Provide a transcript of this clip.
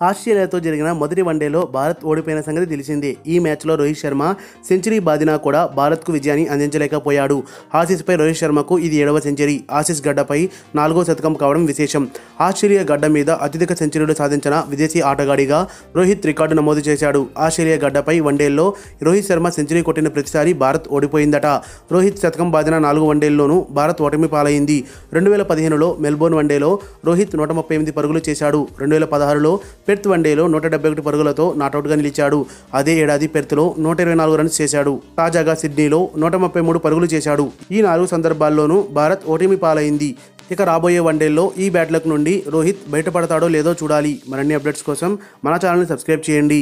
ఆస్ట్రేలియాతో జరిగిన మొదటి వన్డేలో భారత్ ఓడిపోయిన సంగతి తెలిసిందే. ఈ మ్యాచ్లో రోహిత్ శర్మ సెంచరీ బాదినా కూడా భారత్కు విజయాన్ని అందించలేకపోయాడు. ఆసీస్పై రోహిత్ శర్మకు ఇది ఏడవ సెంచరీ. ఆసీస్ గడ్డపై నాలుగో శతకం కావడం విశేషం. ఆస్ట్రేలియా గడ్డ మీద అత్యధిక సెంచరీలు సాధించిన విదేశీ ఆటగాడిగా రోహిత్ రికార్డు నమోదు చేశాడు. ఆస్ట్రేలియా గడ్డపై వన్డేల్లో రోహిత్ శర్మ సెంచరీ కొట్టిన ప్రతిసారి భారత్ ఓడిపోయిందట. రోహిత్ శతకం బాదిన నాలుగు వన్డేల్లోనూ భారత్ ఓటమి పాలైంది. రెండు వేల పదిహేనులో మెల్బోర్న్ వన్డేలో రోహిత్ నూట ముప్పై ఎనిమిది పరుగులు చేశాడు. రెండు వేల పదహారులో పెర్త్ వన్డేలో నూట డెబ్బై ఒకటి పరుగులతో నాటౌట్గా నిలిచాడు. అదే ఏడాది పెర్త్లో నూట ఇరవై నాలుగు రన్స్ చేశాడు. తాజాగా సిడ్నీలో నూట ముప్పై మూడు పరుగులు చేశాడు. ఈ నాలుగు సందర్భాల్లోనూ భారత్ ఓటమి పాలైంది. ఇక రాబోయే వన్డేల్లో ఈ బ్యాట్లకు నుండి రోహిత్ బయటపడతాడో లేదో చూడాలి. మరిన్ని అప్డేట్స్ కోసం మన ఛానల్ని సబ్స్క్రైబ్ చేయండి.